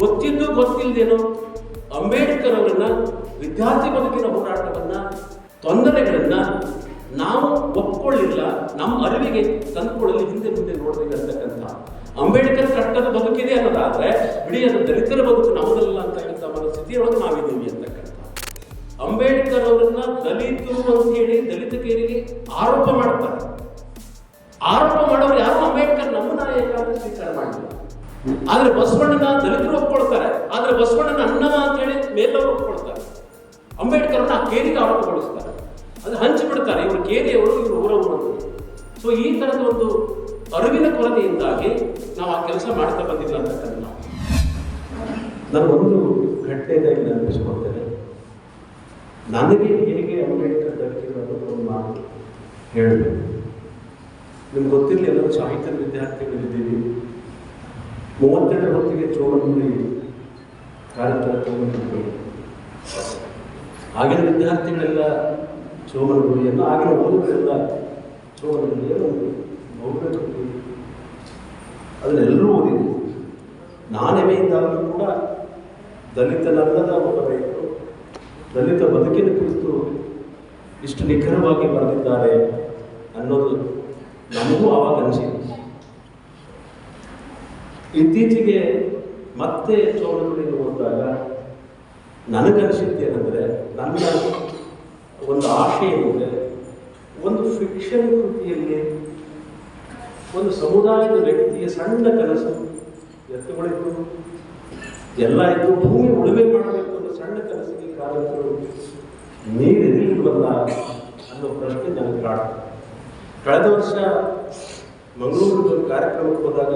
ಗೊತ್ತಿದ್ದು ಗೊತ್ತಿಲ್ಲದೇನೋ ಅಂಬೇಡ್ಕರ್ ಅವರನ್ನ ವಿದ್ಯಾರ್ಥಿ ಬದುಕಿನ ಹೋರಾಟವನ್ನ, ತೊಂದರೆಗಳನ್ನ ನಾವು ಒಪ್ಕೊಳ್ಳಿಲ್ಲ, ನಮ್ಮ ಅರಿವಿಗೆ ತಂದುಕೊಳ್ಳಲು ಹಿಂದೆ ಮುಂದೆ ನೋಡಬೇಕಂತಕ್ಕಂಥ ಅಂಬೇಡ್ಕರ್ ಕಟ್ಟದ ಬದುಕಿದೆ ಅನ್ನೋದಾದ್ರೆ, ಬಿಡಿ ಅದು ದಲಿತರ ಬದುಕು ನಮ್ಮದಲ್ಲ ಅಂತಕ್ಕಂಥ ಮನಸ್ಥಿತಿಯೊಳಗೆ ನಾವಿದ್ದೀವಿ ಅಂತಕ್ಕಂಥ. ಅಂಬೇಡ್ಕರ್ ಅವರನ್ನ ದಲಿತರು ಅಂತ ಹೇಳಿ ದಲಿತ ಕೇರಿಗೆ ಆರೋಪ ಮಾಡ್ತಾರೆ ಆರೋಪ ಮಾಡೋರು ಯಾರು? ಅಂಬೇಡ್ಕರ್ ನಮ್ಮ ನಾಯಕ ಸ್ವೀಕಾರ ಮಾಡಿಲ್ಲ ಆದ್ರೆ ಬಸವಣ್ಣನ ದಲಿತರು ಒಪ್ಕೊಳ್ತಾರೆ. ಆದ್ರೆ ಬಸವಣ್ಣನ ಅಣ್ಣವ ಅಂತ ಹೇಳಿ ಮೇಲವರು ಒಪ್ಕೊಳ್ತಾರೆ ಅಂಬೇಡ್ಕರ್ನ ಆ ಕೇರಿಗೆ ಆರೋಪಗೊಳಿಸ್ತಾರೆ. ಅದು ಹಂಚಿಬಿಡ್ತಾರೆ ಇವರು ಕೇರಿಯವರು ಇವರು ಊರವರು ಅಂತ. ಸೊ ಈ ತರದ ಒಂದು ಅರಿವಿನ ಕೊರತೆಯಿಂದಾಗಿ ನಾವು ಆ ಕೆಲಸ ಮಾಡ್ತಾ ಬಂದಿಲ್ಲ ಅಂತಕ್ಕಂಥ ನಾವು. ಒಂದು ಘಟನೆಯಾಗಿ ನೆನಪಿಸ್ಕೊಳ್ತೇನೆ. ನನಗೆ ಹೇಗೆ ಅಂಬೇಡ್ಕರ್ ದೊರಕಿರೋದು ಒಂದು ಮಾತು ಹೇಳಬೇಕು. ನಿಮ್ಗೆ ಗೊತ್ತಿರಲಿ, ಎಲ್ಲರೂ ಸಾಹಿತ್ಯದ ವಿದ್ಯಾರ್ಥಿಗಳಿದ್ದೀವಿ ಮೂವತ್ತೆರಡರ ಹೊತ್ತಿಗೆ ಚೋಳಮುಳಿ ಕಾರ್ಯಕ್ರಮ ತಗೊಂಡಿದ್ದರು ಆಗಿನ ವಿದ್ಯಾರ್ಥಿಗಳೆಲ್ಲ ಚೋಮನಗುಡಿಯನ್ನು ಆಗಿನ ಓದುಗಳೆಲ್ಲ ಚೋಮನಗುಡಿಯ ಒಂದು ಅದನ್ನೆಲ್ಲರೂ ಅದನ್ನೆಲ್ಲರೂ ಓದಿದ್ರು. ನಾನೆಮೆಯಿಂದಾಗಲೂ ಕೂಡ ದಲಿತನಲ್ಲದ ಒಬ್ಬ ರೈತರು ದಲಿತ ಬದುಕಿನ ಕುರಿತು ಇಷ್ಟು ನಿಖರವಾಗಿ ಬರೆದಿದ್ದಾರೆ ಅನ್ನೋದು ನಮಗೂ ಆವಾಗ ಅನಿಸಿದೆ. ಇತ್ತೀಚೆಗೆ ಮತ್ತೆ ಚೋಳಗುಡಿಯನ್ನು ಓದಿದಾಗ ನನಗನಿಸಿದ್ದೇನೆಂದರೆ ನನ್ನ ಒಂದು ಆಶೆ ಏನೆಂದರೆ ಒಂದು ಫಿಕ್ಷನ್ ಕೃತಿಯಲ್ಲಿ ಒಂದು ಸಮುದಾಯದ ವ್ಯಕ್ತಿಯ ಸಣ್ಣ ಕನಸು ಎತ್ತುಗಳಿತ್ತು ಎಲ್ಲ ಇದ್ದು ಭೂಮಿ ಉಳುಮೆ ಮಾಡಬೇಕು ಅನ್ನೋ ಸಣ್ಣ ಕನಸಿಗೆ ಕಾಲಂತರು ನೀರಿರಲಿಲ್ವಲ್ಲ ಅನ್ನೋ ಪ್ರಶ್ನೆ ನನಗೆ ಕಾಡ್ತದೆ ಕಳೆದ ವರ್ಷ ಮಂಗಳೂರು ಒಂದು ಕಾರ್ಯಕ್ರಮಕ್ಕೆ ಹೋದಾಗ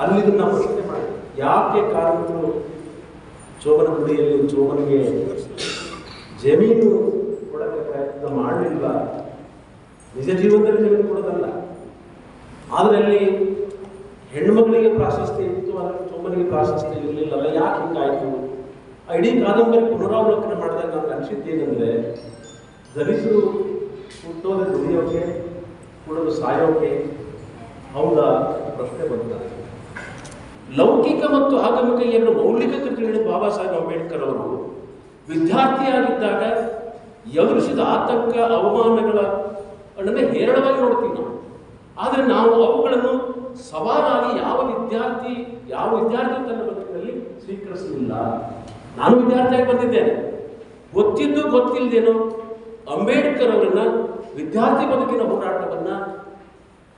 ಅಲ್ಲಿ ಇದನ್ನ ಪ್ರಶ್ನೆ ಮಾಡಿ. ಯಾಕೆ ಕಾರ್ಮಿಕರು ಚೋಮನಗುಡಿಯಲ್ಲಿ ಚೋಮನಿಗೆ ಜಮೀನು ಕೊಡಕ್ಕೆ ಪ್ರಯತ್ನ ಮಾಡಲಿಲ್ಲ. ನಿಜ ಜೀವನದಲ್ಲಿ ಜಮೀನು ಕೊಡೋದಲ್ಲ. ಆದರೆ ಅಲ್ಲಿ ಹೆಣ್ಮಗಳಿಗೆ ಪ್ರಾಶಸ್ತ್ಯ ಇತ್ತು, ಆದರೆ ಚೋಮನಿಗೆ ಪ್ರಾಶಸ್ತ್ಯ ಇರಲಿಲ್ಲಲ್ಲ. ಯಾಕೆ ಹಿಂಗಾಯ್ತು? ಇಡೀ ಕಾದಂಬರಿ ಪುನರಾವಲೋಕನ ಮಾಡಿದಾಗ ನನಗೆ ಅನಿಸಿದ್ದೇನೆಂದರೆ ಧರಿಸು ಹುಟ್ಟೋದೆ ದುಡಿಯೋಕೆ ಕೂಡಲು ಸಾಯೋಕೆ ಹೌದಾ ಪ್ರಶ್ನೆ ಬರ್ತದೆ ಲೌಕಿಕ ಮತ್ತು ಆಗಮಿಕ ಎರಡು ಮೌಲಿಕ ಬಾಬಾ ಸಾಹೇಬ್ ಅಂಬೇಡ್ಕರ್ ಅವರು ವಿದ್ಯಾರ್ಥಿಯಾಗಿದ್ದಾಗ ಎದುರಿಸಿದ ಆತಂಕ, ಅವಮಾನಗಳ ಅಣ್ಣನೇ ಹೇರಳವಾಗಿ ನೋಡ್ತೀವಿ ನಾವು. ಆದರೆ ನಾವು ಅವುಗಳನ್ನು ಸವಾಲಾಗಿ ಯಾವ ವಿದ್ಯಾರ್ಥಿ ಯಾವ ವಿದ್ಯಾರ್ಥಿ ತನ್ನ ಬದುಕಿನಲ್ಲಿ ಸ್ವೀಕರಿಸಲಿಲ್ಲ ನಾನು ವಿದ್ಯಾರ್ಥಿಯಾಗಿ ಬಂದಿದ್ದೇನೆ. ಗೊತ್ತಿದ್ದು ಗೊತ್ತಿಲ್ಲದೇನೋ ಅಂಬೇಡ್ಕರ್ ಅವರನ್ನ ವಿದ್ಯಾರ್ಥಿ ಬದುಕಿನ ಹೋರಾಟವನ್ನ,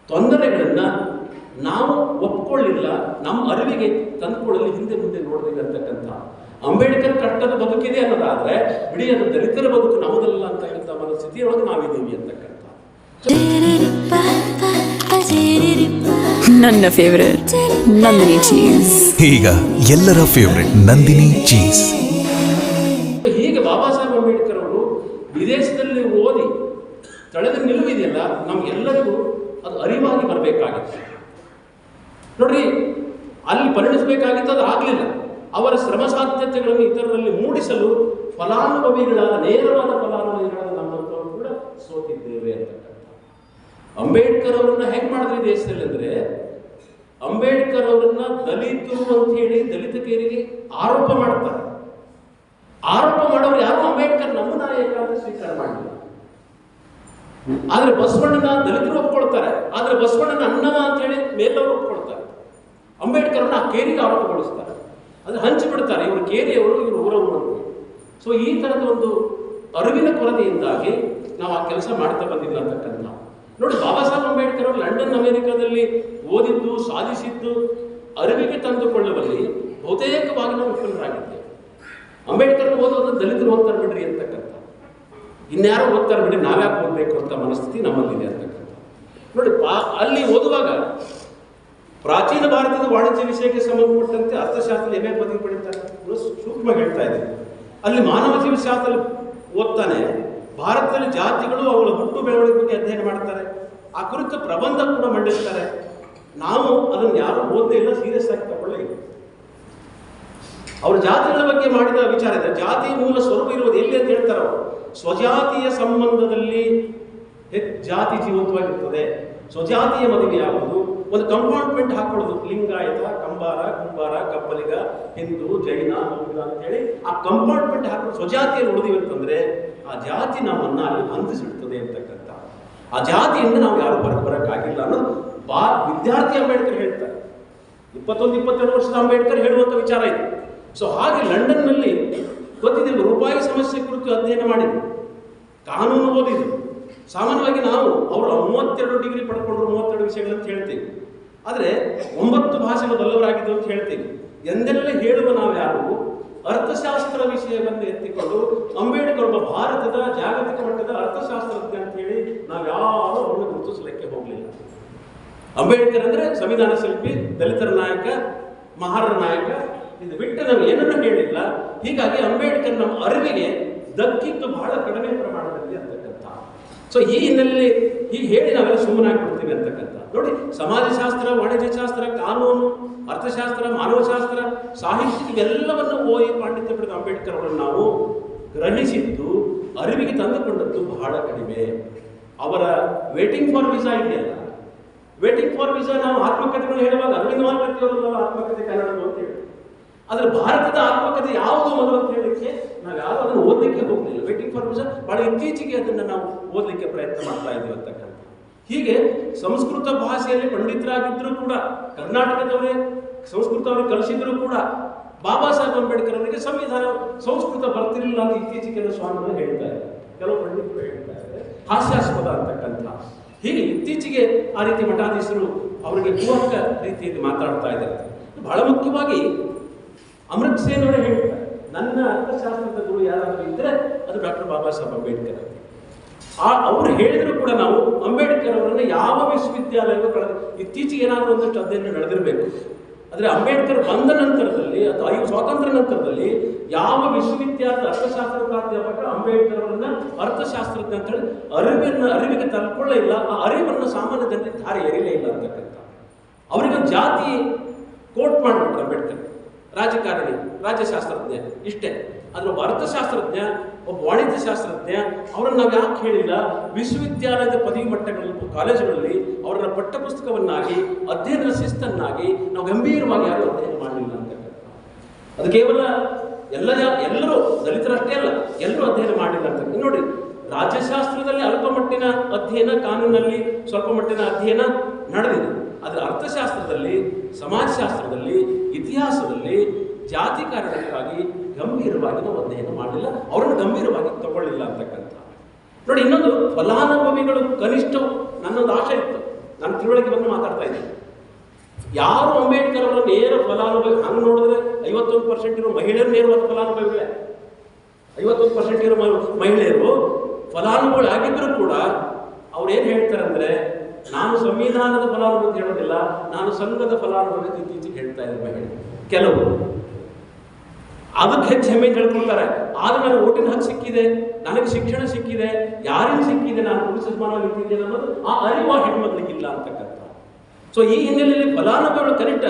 ತೊಂದರೆಗಳನ್ನ ನಾವು ಒಪ್ಕೊಳ್ಳಿಲ್ಲ ನಮ್ಮ ಅರಿವಿಗೆ ತಂದುಕೊಳ್ಳಲು ಹಿಂದೆ ಮುಂದೆ ನೋಡಬೇಕಂತಕ್ಕಂಥ ಅಂಬೇಡ್ಕರ್ ಕಟ್ಟದ ಬದುಕಿದೆ ಅನ್ನೋದಾದ್ರೆ ಬಿಡಿ ಅದು ದಲಿತರ ಬದುಕು ನಮ್ಮದಲ್ಲ ಅಂತಕ್ಕಂಥ ಮನಸ್ಥಿತಿಯೊಳಗೆ ನಾವಿದ್ದೀವಿ ಅಂತಕ್ಕಂಥ. ನನ್ನ ಫೇವರೇಟ್ ನಂದಿನಿ ಚೀಸ್ ಈಗ ಎಲ್ಲರ ಫೇವರೆಟ್ ನಂದಿನಿ ಚೀಸ್ ಹೀಗೆ ಬಾಬಾ ಸಾಹೇಬ್ ಅಂಬೇಡ್ಕರ್ ಅವರು ವಿದೇಶದಲ್ಲಿ ಓದಿ ತಳೆದ ನಿಲುವಿದೆಯಲ್ಲ ನಮ್ಗೆಲ್ಲರಿಗೂ ಅದು ಅರಿವಾಗಿ ಬರಬೇಕಾಗಿತ್ತು. ನೋಡ್ರಿ, ಅಲ್ಲಿ ಪರಿಣಿಸಬೇಕಾಗಿತ್ತು ಆಗಲಿಲ್ಲ. ಅವರ ಶ್ರಮ ಸಾಧ್ಯತೆಗಳನ್ನು ಇತರರಲ್ಲಿ ಮೂಡಿಸಲು ಫಲಾನುಭವಿಗಳಾದ, ನೇರವಾದ ಫಲಾನುಭವಿಗಳಾದ ನಮ್ಮಂಥವರು ಕೂಡ ಸೋತಿದ್ದೇವೆ ಅಂತಕ್ಕಂಥ ಅಂಬೇಡ್ಕರ್ ಅವರನ್ನ ಹೆಂಗೆ ಮಾಡಿದ್ರಿ ದೇಶದಲ್ಲಿ ಅಂದ್ರೆ, ಅಂಬೇಡ್ಕರ್ ಅವರನ್ನ ದಲಿತರು ಅಂತ ಹೇಳಿ ದಲಿತ ಕೇರಿಗೆ ಆರೋಪ ಮಾಡ್ತಾರೆ. ಆರೋಪ ಮಾಡೋರು ಯಾರು? ಅಂಬೇಡ್ಕರ್ ನಮ್ಮ ನಾಯಕ ಅಂತ ಸ್ವೀಕಾರ ಮಾಡಿಲ್ಲ ಆದ್ರೆ ಬಸವಣ್ಣನ ದಲಿತರು ಒಪ್ಕೊಳ್ತಾರೆ. ಆದ್ರೆ ಬಸವಣ್ಣನ ಅನ್ನವ ಅಂತ ಹೇಳಿ ಮೇಲವರು ಒಪ್ಕೊಳ್ತಾರೆ. ಅಂಬೇಡ್ಕರ್ನ ಕೇರಿಗೆ ಆರೋಪಗೊಳಿಸ್ತಾರೆ. ಅದನ್ನು ಹಂಚಿಬಿಡ್ತಾರೆ ಇವರು ಕೇರಿಯವರು, ಇವರು ಊರವರು ಸೊ ಈ ಥರದ ಒಂದು ಅರಿವಿನ ಕೊರತೆಯಿಂದಾಗಿ ನಾವು ಆ ಕೆಲಸ ಮಾಡ್ತಾ ಬಂದಿಲ್ಲ ಅಂತಕ್ಕಂಥ. ನೋಡಿ, ಬಾಬಾ ಸಾಹೇಬ್ ಅಂಬೇಡ್ಕರ್ ಅವರು ಲಂಡನ್, ಅಮೆರಿಕಾದಲ್ಲಿ ಓದಿದ್ದು, ಸಾಧಿಸಿದ್ದು ಅರಿವಿಗೆ ತಂದುಕೊಳ್ಳುವಲ್ಲಿ ಬಹುತೇಕವಾಗಿ ನಾವು ವಿಫಲರಾಗಿದ್ದೇವೆ. ಅಂಬೇಡ್ಕರ್ ಓದೋದು ದಲಿತರು ಓದ್ತಾರೆ ಬಿಡ್ರಿ ಅಂತಕ್ಕಂಥ. ಇನ್ಯಾರೋ ಓದ್ತಾರೆ ಬಿಡಿ ನಾವ್ಯಾಕೆ ಓದಬೇಕು ಅಂತ ಮನಸ್ಥಿತಿ ನಮ್ಮಲ್ಲಿದೆ ಅಂತಕ್ಕಂಥ. ನೋಡಿ ಅಲ್ಲಿ ಓದುವಾಗ ಪ್ರಾಚೀನ ಭಾರತದ ವಾಣಿಜ್ಯ ವಿಷಯಕ್ಕೆ ಸಂಬಂಧಪಟ್ಟಂತೆ ಅರ್ಥಶಾಸ್ತ್ರ ಎಂ ಪದವಿ ಪಡಿತಾರೆ ಸೂಕ್ಷ್ಮ ಹೇಳ್ತಾ ಇದ್ದಾರೆ. ಅಲ್ಲಿ ಮಾನವ ಜೀವಶಾಸ್ತ್ರ ಓದ್ತಾನೆ. ಭಾರತದಲ್ಲಿ ಜಾತಿಗಳು ಅವುಗಳ ಹುಟ್ಟು ಬೆಳವಣಿಗೆ ಬಗ್ಗೆ ಅಧ್ಯಯನ ಮಾಡ್ತಾರೆ. ಆ ಕುರಿತು ಪ್ರಬಂಧ ಕೂಡ ಮಂಡಿಸ್ತಾರೆ. ನಾವು ಅದನ್ನು ಯಾರು ಓದದೇ ಇಲ್ಲ ಸೀರಿಯಸ್ ಆಗಿ ತಗೊಳ್ಳೇ ಇಲ್ಲ. ಅವ್ರ ಜಾತಿಗಳ ಬಗ್ಗೆ ಮಾಡಿದ ವಿಚಾರ ಇದೆ. ಜಾತಿ ಮೂಲ ಸ್ವರೂಪ ಇರುವುದು ಎಲ್ಲಿ ಅಂತ ಹೇಳ್ತಾರೆ ಅವರು. ಸ್ವಜಾತಿಯ ಸಂಬಂಧದಲ್ಲಿ ಜಾತಿ ಜೀವಂತವಾಗಿರ್ತದೆ. ಸ್ವಜಾತಿಯ ಮದುವೆ ಯಾವುದು ಒಂದು ಕಂಪಾರ್ಟ್ಮೆಂಟ್ ಹಾಕೊಳ್ಳೋದು. ಲಿಂಗಾಯತ ಕಂಬಾರ, ಕುಂಬಾರ, ಕಬ್ಬಲಿಗ, ಹಿಂದೂ, ಜೈನ ಬೌದ್ಧ ಅಂತೇಳಿ ಆ ಕಂಪಾರ್ಟ್ಮೆಂಟ್ ಹಾಕೊಂಡು ಸ್ವಜಾತಿಯಲ್ಲಿ ಉಳಿದಿವತ್ತಂದ್ರೆ ಆ ಜಾತಿ ನಮ್ಮನ್ನ ಅಲ್ಲಿ ಬಂಧಿಸಿಡ್ತದೆ ಅಂತಕ್ಕಂಥ. ಆ ಜಾತಿಯಿಂದ ನಾವು ಯಾರು ಹೊರಗೆ ಬರೋಕ್ಕಾಗಿಲ್ಲ ಅನ್ನೋದು ಬಾ, ವಿದ್ಯಾರ್ಥಿ ಅಂಬೇಡ್ಕರ್ ಹೇಳ್ತಾರೆ. ಇಪ್ಪತ್ತೊಂದು, ಇಪ್ಪತ್ತೆರಡು ವರ್ಷದ ಅಂಬೇಡ್ಕರ್ ಹೇಳುವಂಥ ವಿಚಾರ ಇದೆ. ಸೊ ಹಾಗೆ ಲಂಡನ್ನಲ್ಲಿ ಗೊತ್ತಿದೆ ರೂಪಾಯಿ ಸಮಸ್ಯೆ ಕುರಿತು ಅಧ್ಯಯನ ಮಾಡಿದ್ರು. ಕಾನೂನು ಓದಿದ್ರು. ಸಾಮಾನ್ಯವಾಗಿ ನಾವು ಅವರು ಮೂವತ್ತೆರಡು ಡಿಗ್ರಿ ಪಡ್ಕೊಂಡ್ರು ಮೂವತ್ತೆರಡು ವಿಷಯಗಳಂತ ಹೇಳ್ತೀವಿ. ಆದರೆ ಒಂಬತ್ತು ಭಾಷೆಗಳು ಬಲ್ಲವರಾಗಿದ್ದು ಅಂತ ಹೇಳ್ತೀವಿ. ಎಂದೆಲ್ಲ ಹೇಳುವ ನಾವು ಯಾರು? ಅರ್ಥಶಾಸ್ತ್ರ ವಿಷಯವನ್ನು ಎತ್ತಿಕೊಂಡು ಅಂಬೇಡ್ಕರ್ ಒಬ್ಬ ಭಾರತದ ಜಾಗತಿಕ ಮಟ್ಟದ ಅರ್ಥಶಾಸ್ತ್ರಜ್ಞ ಅಂತ ಹೇಳಿ ನಾವು ಯಾರು ಅವರನ್ನು ಗುರುತಿಸಲಿಕ್ಕೆ ಹೋಗಲಿಲ್ಲ. ಅಂಬೇಡ್ಕರ್ ಅಂದರೆ ಸಂವಿಧಾನ ಶಿಲ್ಪಿ, ದಲಿತರ ನಾಯಕ, ಮಹಾರ ನಾಯಕ. ಇದು ಬಿಟ್ಟು ನಾವು ಏನನ್ನೂ ಹೇಳಿಲ್ಲ. ಹೀಗಾಗಿ ಅಂಬೇಡ್ಕರ್ ನಮ್ಮ ಅರಿವಿಗೆ ದಕ್ಕಿತ್ತು ಬಹಳ ಕಡಿಮೆ ಪ್ರಮಾಣದಲ್ಲಿ ಅಂತಕ್ಕಂಥ ಸೊ ಈ ಹಿನ್ನೆಲೆಯಲ್ಲಿ ಹೀಗೆ ಹೇಳಿ ನಾವೆಲ್ಲ ಸುಮ್ಮನಾಗ್ಬಿಡ್ತೀವಿ ಅಂತಕ್ಕಂಥ. ನೋಡಿ, ಸಮಾಜಶಾಸ್ತ್ರ ವಾಣಿಜ್ಯಶಾಸ್ತ್ರ ಕಾನೂನು, ಅರ್ಥಶಾಸ್ತ್ರ, ಮಾನವಶಾಸ್ತ್ರ, ಸಾಹಿತ್ಯ, ಇವೆಲ್ಲವನ್ನು ಓದಿ ಪಾಂಡಿತ್ಯ ಪಡೆದ ಅಂಬೇಡ್ಕರ್ ಅವರನ್ನು ನಾವು ಗ್ರಹಿಸಿದ್ದು, ಅರಿವಿಗೆ ತಂದುಕೊಂಡದ್ದು ಬಹಳ ಕಡಿಮೆ. ಅವರ ವೇಟಿಂಗ್ ಫಾರ್ ವಿಸಾ ಇದೆಯಲ್ಲ ವೇಟಿಂಗ್ ಫಾರ್ ವಿಸಾ ನಾವು ಆತ್ಮಕಥೆಗಳು ಹೇಳುವಾಗ ಅರವಿಂದ ಅವರು ಆತ್ಮಕಥೆ ಕನ್ನಡ ಅಂತ ಹೇಳಿ. ಆದರೆ ಭಾರತದ ಆತ್ಮಕಥೆ ಯಾವುದು ಮೊದಲು ಅಂತ ಹೇಳಲಿಕ್ಕೆ ನಾವು ಯಾರು ಅದನ್ನು ಓದಲಿಕ್ಕೆ ಹೋಗಲಿಲ್ಲ. ಫಾರ್ ಬಹಳ ಇತ್ತೀಚೆಗೆ ಅದನ್ನು ನಾವು ಓದಲಿಕ್ಕೆ ಪ್ರಯತ್ನ ಮಾಡ್ತಾ ಇದ್ದೀವಿ ಅಂತಕ್ಕಂಥ ಹೀಗೆ ಸಂಸ್ಕೃತ ಭಾಷೆಯಲ್ಲಿ ಪಂಡಿತರಾಗಿದ್ದರೂ ಕೂಡ, ಕರ್ನಾಟಕದವರೇ ಸಂಸ್ಕೃತ ಅವರಿಗೆ ಕಲಿಸಿದ್ರು ಕೂಡ, ಬಾಬಾ ಸಾಹೇಬ್ ಅಂಬೇಡ್ಕರ್ ಅವರಿಗೆ ಸಂವಿಧಾನ, ಸಂಸ್ಕೃತ ಬರ್ತಿರಲಿಲ್ಲ ಅಂತ ಇತ್ತೀಚೆಗೆ ಕೆಲವು ಸ್ವಾಮಿಗಳು ಹೇಳ್ತಾ ಕೆಲವು ಪಂಡಿತರು ಹೇಳ್ತಾ ಇದ್ದಾರೆ. ಹಾಸ್ಯಾಸ್ಪದ ಅಂತಕ್ಕಂಥ. ಹೀಗೆ ಇತ್ತೀಚೆಗೆ ಆ ರೀತಿ ಮಠಾಧೀಶರು ಅವರಿಗೆ ಪೂರಕ ರೀತಿಯಲ್ಲಿ ಮಾತಾಡ್ತಾ ಇದ್ದಾರೆ. ಬಹಳ ಮುಖ್ಯವಾಗಿ ಅಮೃತ್ ಸೇನ್ ಅವರೇ ಹೇಳ್ತಾರೆ. ನನ್ನ ಅರ್ಥಶಾಸ್ತ್ರದ ಗುರು ಯಾರಾದರೂ ಇದ್ದರೆ ಅದು ಡಾಕ್ಟರ್ ಬಾಬಾ ಸಾಹೇಬ್ ಅಂಬೇಡ್ಕರ್ ಆ, ಅವ್ರು ಹೇಳಿದ್ರು ಕೂಡ ನಾವು ಅಂಬೇಡ್ಕರ್ ಅವರನ್ನು ಯಾವ ವಿಶ್ವವಿದ್ಯಾಲಯವೂ ಕಳೆದ, ಇತ್ತೀಚೆಗೆ ಏನಾದರೂ ಒಂದಷ್ಟು ಅಧ್ಯಯನ ನಡೆದಿರಬೇಕು. ಆದರೆ ಅಂಬೇಡ್ಕರ್ ಬಂದ ನಂತರದಲ್ಲಿ ಅಥವಾ ಐದು ಸ್ವಾತಂತ್ರ್ಯ ನಂತರದಲ್ಲಿ ಯಾವ ವಿಶ್ವವಿದ್ಯಾಲಯದ ಅರ್ಥಶಾಸ್ತ್ರ ಪ್ರಾಧ್ಯಾಪಕ ಅಂಬೇಡ್ಕರ್ ಅವರನ್ನ ಅರ್ಥಶಾಸ್ತ್ರಜ್ಞ ಅಂತ ಹೇಳಿ ಅರಿವಿನ, ಅರಿವಿಗೆ ತಲುಕೊಳ್ಳೇ ಇಲ್ಲ, ಆ ಅರಿವನ್ನು ಸಾಮಾನ್ಯ ಜನರಿಗೆ ಧಾರೆ ಎರಿಲೇ ಇಲ್ಲ ಅಂತಕ್ಕಂಥ. ಅವರಿಗೆ ಜಾತಿ ಕೋಟ್ ಮಾಡಿಬಿಟ್ರು ಅಂಬೇಡ್ಕರ್. ರಾಜಕಾರಣಿ, ರಾಜ್ಯಶಾಸ್ತ್ರಜ್ಞ ಇಷ್ಟೇ. ಆದರೆ ಒಬ್ಬ ಅರ್ಥಶಾಸ್ತ್ರಜ್ಞ ಒಬ್ಬ ವಾಣಿಜ್ಯ ಶಾಸ್ತ್ರಜ್ಞ ಅವರನ್ನು ನಾವು ಯಾಕೆ ಹೇಳಿಲ್ಲ? ವಿಶ್ವವಿದ್ಯಾಲಯದ ಪದವಿ ಮಟ್ಟಗಳಲ್ಲಿ ಕಾಲೇಜುಗಳಲ್ಲಿ, ಅವರನ್ನ ಪಠ್ಯಪುಸ್ತಕವನ್ನಾಗಿ, ಅಧ್ಯಯನದ ಶಿಸ್ತನ್ನಾಗಿ ನಾವು ಗಂಭೀರವಾಗಿ ಯಾರು ಅಧ್ಯಯನ ಮಾಡಲಿಲ್ಲ ಅಂತ ಅದು ಕೇವಲ ಎಲ್ಲ ಎಲ್ಲರೂ ದಲಿತರಷ್ಟೇ ಅಲ್ಲ, ಎಲ್ಲರೂ ಅಧ್ಯಯನ ಮಾಡಿಲ್ಲ ಅಂತ ನೋಡಿ, ರಾಜ್ಯಶಾಸ್ತ್ರದಲ್ಲಿ ಅಲ್ಪ ಮಟ್ಟಿನ ಅಧ್ಯಯನ, ಕಾನೂನಲ್ಲಿ ಸ್ವಲ್ಪ ಮಟ್ಟಿನ ಅಧ್ಯಯನ ನಡೆದಿದೆ. ಆದರೆ ಅರ್ಥಶಾಸ್ತ್ರದಲ್ಲಿ, ಸಮಾಜಶಾಸ್ತ್ರದಲ್ಲಿ, ಇತಿಹಾಸದಲ್ಲಿ ಜಾತಿ ಕಾರಣಕ್ಕಾಗಿ ಗಂಭೀರವಾಗಿ ನಾವು ಅಧ್ಯಯನ ಮಾಡಲಿಲ್ಲ. ಅವರನ್ನು ಗಂಭೀರವಾಗಿ ತಗೊಳ್ಳಿಲ್ಲ ಅಂತಕ್ಕಂಥ. ನೋಡಿ, ಇನ್ನೊಂದು ಫಲಾನುಭವಿಗಳು ಕನಿಷ್ಠ ನನ್ನೊಂದು ಆಶೆ ಇತ್ತು. ನಾನು ತಿಳುವಳಿಕೆ ಬಂದು ಮಾತಾಡ್ತಾ ಇದ್ದೀನಿ. ಯಾರು ಅಂಬೇಡ್ಕರ್ ಅವರ ನೇರ ಫಲಾನುಭವಿ ಹಂಗೆ ನೋಡಿದ್ರೆ ಐವತ್ತೊಂದು ಪರ್ಸೆಂಟ್ ಇರೋ ಮಹಿಳೆಯರು ನೇರವಾದ ಫಲಾನುಭವಿಗಳೇ. ಐವತ್ತೊಂದು ಪರ್ಸೆಂಟ್ ಇರೋ ಮಹಿಳೆಯರು ಫಲಾನುಭವಿಗಳಾಗಿದ್ದರೂ ಕೂಡ ಅವ್ರು ಏನು ಹೇಳ್ತಾರೆ ಅಂದ್ರೆ ನಾನು ಸಂವಿಧಾನದ ಫಲಾನುಭವಿ ಅಂತ ಹೇಳೋದಿಲ್ಲ, ನಾನು ಸಂಘದ ಫಲಾನುಭವಿ ಅಂತ ಇತ್ತೀಚೆಗೆ ಹೇಳ್ತಾ ಇದ್ದಾರೆ ಹೇಳಿ ಕೆಲವು. ಅದಕ್ಕೆ ಹೆಚ್ಚು ಹೆಮ್ಮೆ ಹೇಳ್ಕೊಳ್ತಾರೆ ಆದ್ರೆ ನನಗೆ ಓಟಿನ ಹಕ್ಕು ಸಿಕ್ಕಿದೆ, ನನಗೆ ಶಿಕ್ಷಣ ಸಿಕ್ಕಿದೆ, ಯಾರಿಗೆ ಸಿಕ್ಕಿದೆ, ನಾನು ಪುರುಷ ಇಟ್ಟಿದ್ದೇನೆ ಅನ್ನೋದು ಆ ಅರಿವ ಆ ಹೆಣ್ಮಕ್ಳಿಗಿಲ್ಲ ಅಂತಕ್ಕಂಥ. ಸೊ ಈ ಹಿನ್ನೆಲೆಯಲ್ಲಿ ಫಲಾನುಭವಿಗಳು ಕನಿಷ್ಠ